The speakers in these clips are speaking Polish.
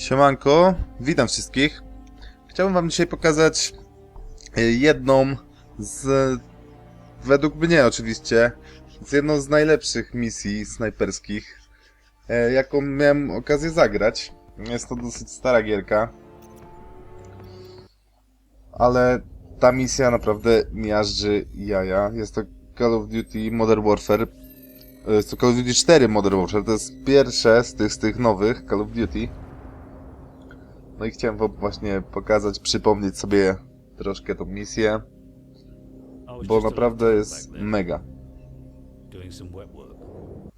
Siemanko, witam wszystkich. Chciałbym wam dzisiaj pokazać e, jedną z, według mnie oczywiście, z jedną z najlepszych misji snajperskich, e, jaką miałem okazję zagrać. Jest to dosyć stara gierka, ale ta misja naprawdę miażdży jaja. Jest to Call of Duty Modern Warfare. E, Jest to Call of Duty 4 Modern Warfare. To jest pierwsze z tych, z tych nowych Call of Duty. No i chciałem wam właśnie pokazać, przypomnieć sobie troszkę tą misję, bo naprawdę jest mega.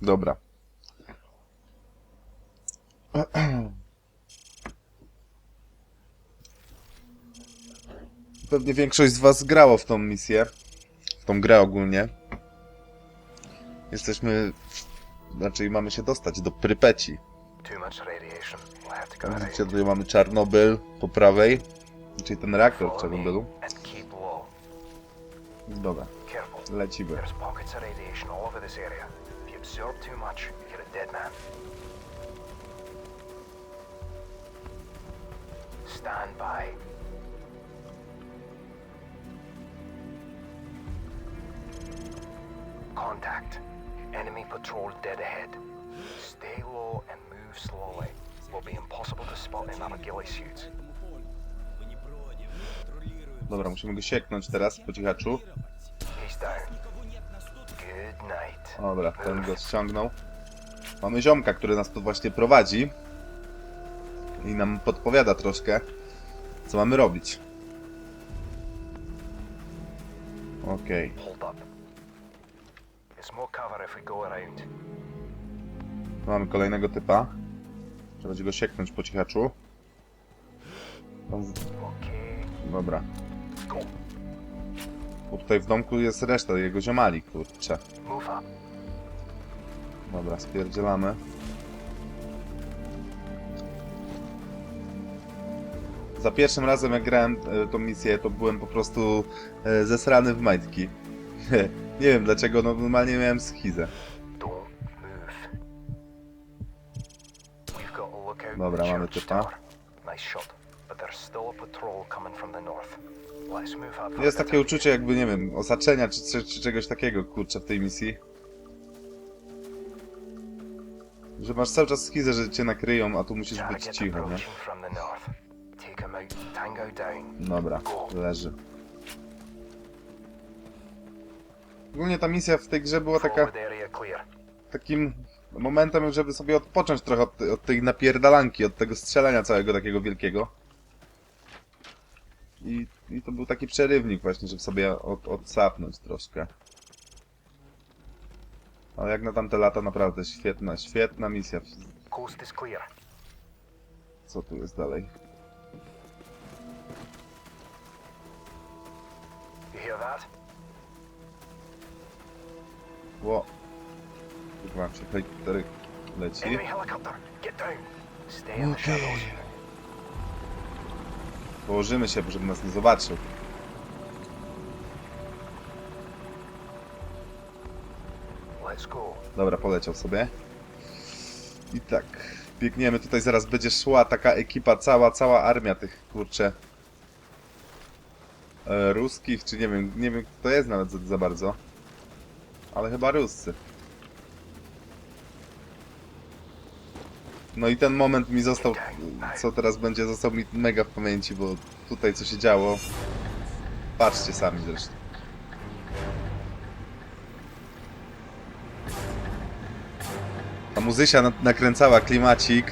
Dobra. Pewnie większość z was grało w tą misję. W tą grę ogólnie. Jesteśmy... Znaczy mamy się dostać do Prypeci. Too much radiation. We'll have to go Widzicie, around. tutaj mamy Czarnobyl po prawej. Czyli ten reaktor w Czarnobylu. and keep low. Dobra, Careful. lecimy. There's pockets of radiation all over this area. If you absorb too much, you're a dead man. Stand by. Contact. Enemy patrol dead ahead. Stay move slowly. Will be impossible to spot in our ghillie suits. Dobra, musimy go sieknąć teraz po cichaczu. He's down. Good night. Dobra, ten go ściągnął. Mamy ziomka, który nas tu właśnie prowadzi. I nam podpowiada troszkę, co mamy robić. Okej. Hold up. It's more cover if we go around. Mamy kolejnego typa. Trzeba będzie go sieknąć po cichaczu. Dobra. Bo tutaj w domku jest reszta jego ziomali, kurczę. Dobra, spierdzielamy. Za pierwszym razem jak grałem e, tą misję, to byłem po prostu e, zesrany w majtki. Nie wiem dlaczego, no normalnie miałem schizę. Let's move up. Jest takie uczucie jakby, nie wiem, osaczenia czy, czy, czy czegoś takiego, kurczę, w tej misji. Że masz cały czas schizę, że cię nakryją, a tu musisz być cicho, nie? Dobra, leży. Ogólnie ta misja w tej grze była taka... Takim momentem, żeby sobie odpocząć trochę od, od tej napierdalanki, od tego strzelania całego takiego wielkiego. I, I to był taki przerywnik właśnie, żeby sobie od, odsapnąć troszkę. Ale jak na tamte lata naprawdę świetna, świetna misja. Coast is clear. Co tu jest dalej? You hear that? Ło. Chyba się helikopter leci. Enemy helicopter. Get down. Stay in the shadows. Położymy się, żeby nas nie zobaczył. Let's go. Dobra, poleciał sobie. I tak, biegniemy. Tutaj zaraz będzie szła taka ekipa, cała, cała armia tych, kurcze... E, ruskich, czy nie wiem, nie wiem kto to jest nawet za, za bardzo. Ale chyba Ruscy. No i ten moment mi został, co teraz będzie, został mi mega w pamięci, bo tutaj co się działo. Patrzcie sami zresztą. Ta muzysia na- nakręcała klimacik.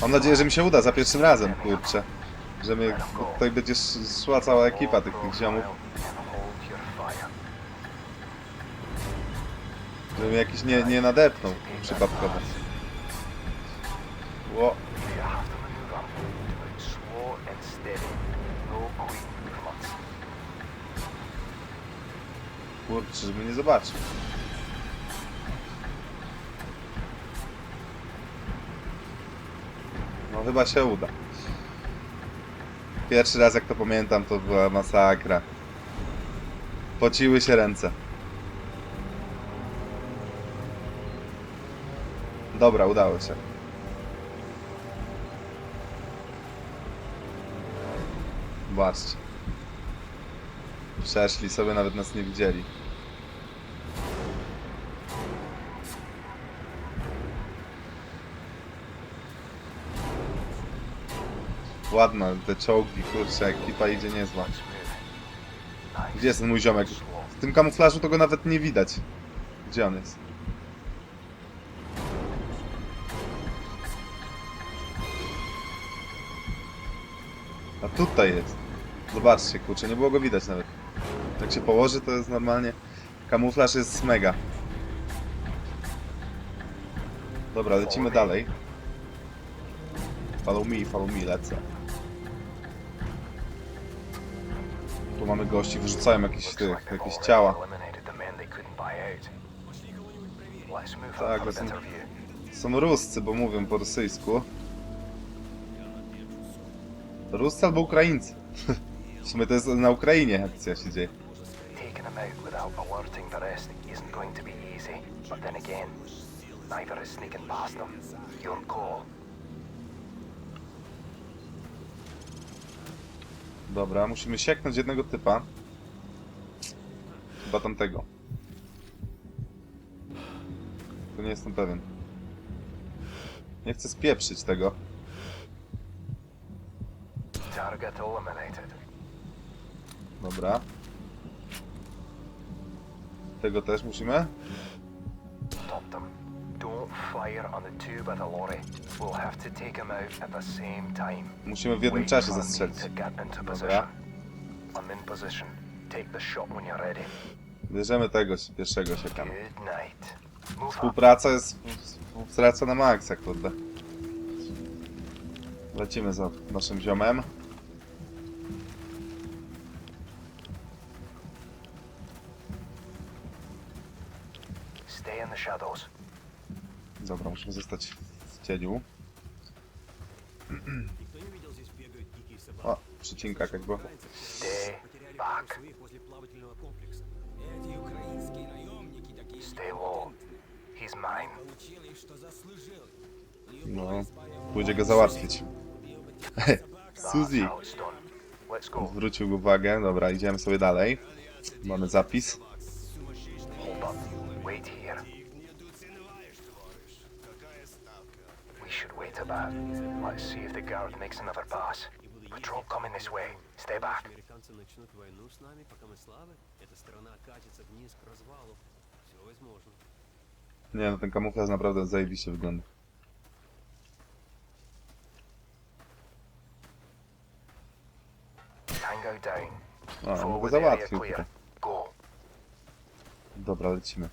Mam nadzieję, że mi się uda za pierwszym razem, kurczę. Że bo tutaj będzie sz- szła cała ekipa tych, tych ziomów. Jakiś nie, nie nadepnął przypadkowo. Ło, kurczę, żeby nie zobaczył. No chyba się uda. Pierwszy raz jak to pamiętam to była masakra. Pociły się ręce. Dobra, udało się. Zobaczcie. Przeszli sobie, nawet nas nie widzieli. Ładna, te czołgi, kurczę, ekipa idzie niezła. Gdzie jest ten mój ziomek? W tym kamuflażu to go nawet nie widać. Gdzie on jest? Tutaj jest. Zobaczcie, kurczę, nie było go widać nawet. Jak się położy, to jest normalnie... Kamuflaż jest mega. Dobra, lecimy dalej. Follow me, follow me, lecę. Tu mamy gości, wyrzucają jakieś, tych, jakieś ciała. Tak, view. Są Ruscy, bo mówią po rosyjsku. Ruscy albo Ukraińcy. W sumie to jest na Ukrainie akcja się dzieje. Taking them out without alerting the rest isn't going to be easy, but then again, neither is sneaking past them. Your call. Dobra, musimy sieknąć jednego typa. Chyba tamtego. To nie jestem pewien. Nie chcę spieprzyć tego. Dobra. Tego też musimy? Stop them. Don't fire on the two by the lorry. We'll have to take them out at the same time. Musimy w jednym Wait czasie for me zastrzelić. to get into Dobra. position. I'm in position. Take the shot when you're ready. Bierzemy tego pierwszego siekamy. Good night. Move up. Współpraca jest współpraca na maksa, kurde. Lecimy za naszym ziomem. Dobra, musimy zostać w cieniu. Никто не видел здесь бегают дикие собаки. O, przycinka jakaś była. Stay back. Своих возле плавательного комплекса. Эти украинские наемники такие Stay low. He's mine. получили, что заслужили. No, pójdzie go załatwić. That's Suzy how it's done. Let's go. zwrócił uwagę. Dobra, idziemy sobie dalej. Mamy zapis. should wait a bit. Let's see if the guard makes another pass. Patrol coming this way. Stay back. Американцы начнут войну с нами, пока мы слабы. Эта страна катится вниз к развалу. Все возможно. Nie no, ten kamuflaż naprawdę zajebiście wygląda. Tango down. A, no go Forward area załatwił tutaj. clear. Go. Dobra, lecimy.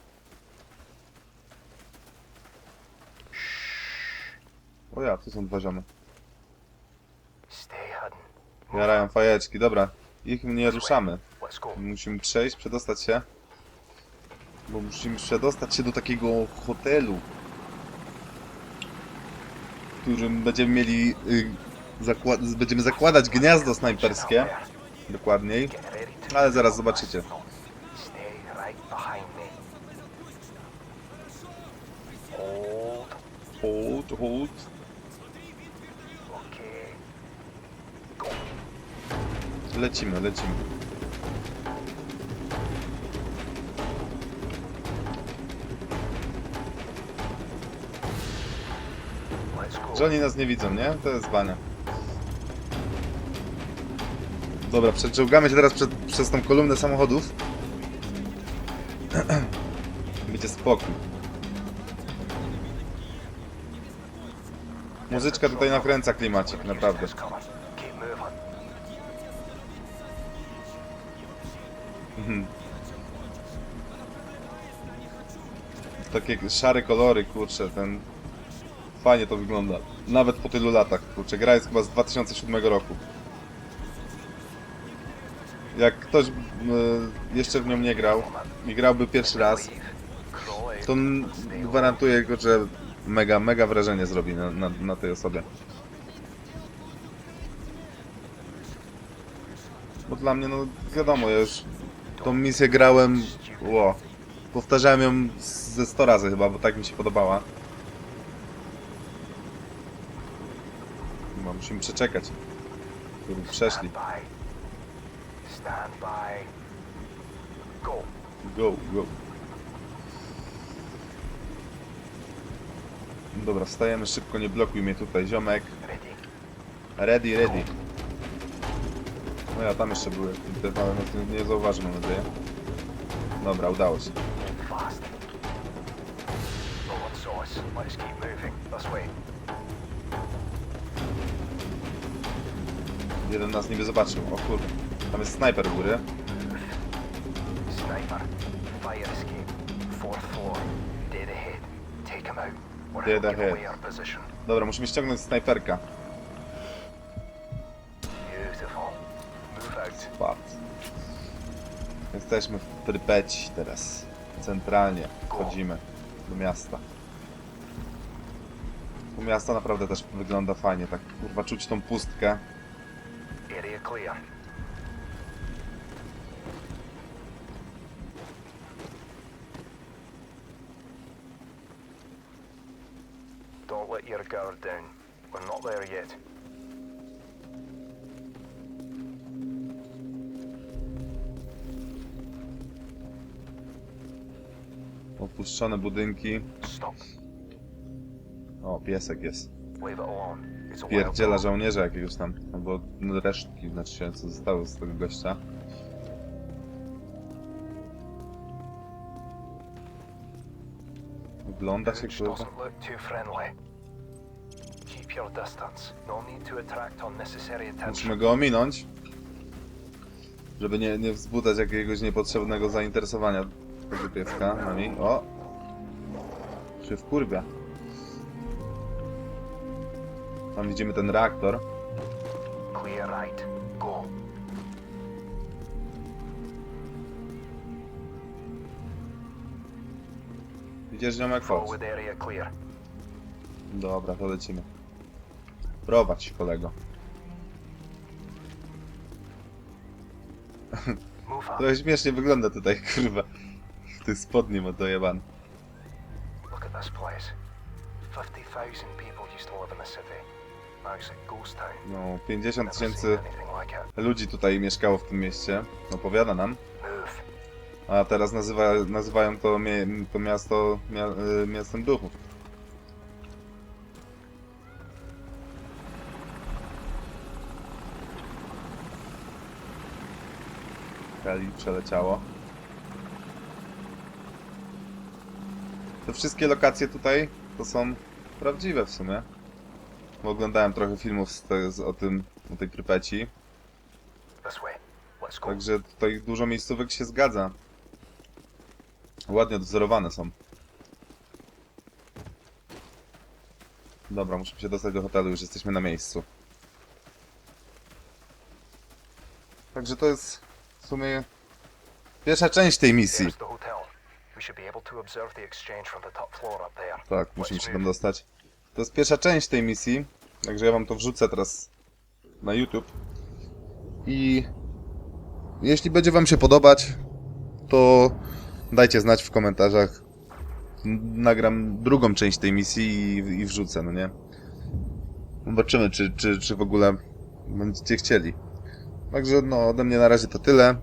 O ja, tu są dwa ziomy. Jarają fajeczki, dobra. Ich nie ruszamy. Musimy przejść, przedostać się. Bo musimy przedostać się do takiego hotelu. W którym będziemy mieli... Y, zakła- będziemy zakładać gniazdo snajperskie. Dokładniej. Ale zaraz zobaczycie. Hold. Hold, hold. Okay. Lecimy, lecimy. Że oni nas nie widzą, nie? To jest bania. Dobra, przeczołgamy się teraz przed, przez tą kolumnę samochodów. Będzie spokój. Muzyczka tutaj nakręca klimacik, naprawdę. Mhm. Takie szare kolory, kurczę, ten... Fajnie to wygląda. Nawet po tylu latach, kurczę. Gra jest chyba z 2007 roku. Jak ktoś y, jeszcze w nią nie grał i grałby pierwszy raz, to gwarantuję, go, że mega, mega wrażenie zrobi na, na, na tej osobie. Bo dla mnie, no wiadomo, ja już tą misję grałem, ło, powtarzałem ją ze 100 razy chyba, bo tak mi się podobała. No, musimy przeczekać, żeby przeszli. Go. Go. Dobra, wstajemy szybko, nie blokuj mnie tutaj, ziomek. Ready, ready. No ja tam jeszcze były. Te małe nie, nie zauważy, mam nadzieję. Dobra, udało się. No. Jeden nas niby zobaczył. O kurde. Tam jest snajper u góry. Sniper. Fire escape. Fourth floor. Dead ahead. Take him out. Dead ahead. Dobra, musimy ściągnąć snajperka. Jesteśmy w Prypeci teraz. Centralnie wchodzimy do miasta. To miasto naprawdę też wygląda fajnie, tak kurwa czuć tą pustkę. Area clear. Don't let your guard down. We're not there yet. Opuszczone budynki. O, piesek jest. Pierdziela żołnierza jakiegoś tam. Albo resztki, znaczy się, co zostały z tego gościa. Wygląda się kurwa. No. Musimy go ominąć. Żeby nie, nie wzbudzać jakiegoś niepotrzebnego zainteresowania tego pieska nami. O! Się wkurwia. Tam widzimy ten reaktor. Clear right. Go. Widzisz, ziomek? Clear. Dobra, to lecimy. Prowadź, kolego. To śmiesznie wygląda tutaj, kurwa. Tych spodni ma dojebany. Look at this place. 50,000 people used to live in the city. Now it's a ghost town. No, 50 Never seen tysięcy ludzi tutaj mieszkało w tym mieście. Opowiada nam. Move. A teraz nazywa, nazywają to, mie, to miasto mia, y, miastem duchów. Kali przeleciało. Te wszystkie lokacje tutaj to są prawdziwe w sumie. Bo oglądałem trochę filmów z te, z, o tym, o tej Prypeci. Także tutaj dużo miejscówek się zgadza. Ładnie odwzorowane są. Dobra, musimy się dostać do hotelu, już jesteśmy na miejscu. Także to jest w sumie pierwsza część tej misji. Tak, musimy się tam dostać. To jest pierwsza część tej misji, także ja wam to wrzucę teraz na YouTube. I jeśli będzie wam się podobać, to dajcie znać w komentarzach. Nagram drugą część tej misji i, i wrzucę, no nie? Zobaczymy, czy, czy, czy w ogóle będziecie chcieli. Także no, ode mnie na razie to tyle.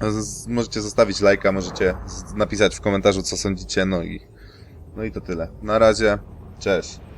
Z, możecie zostawić lajka, możecie napisać w komentarzu, co sądzicie, no i no i to tyle. Na razie. Cześć.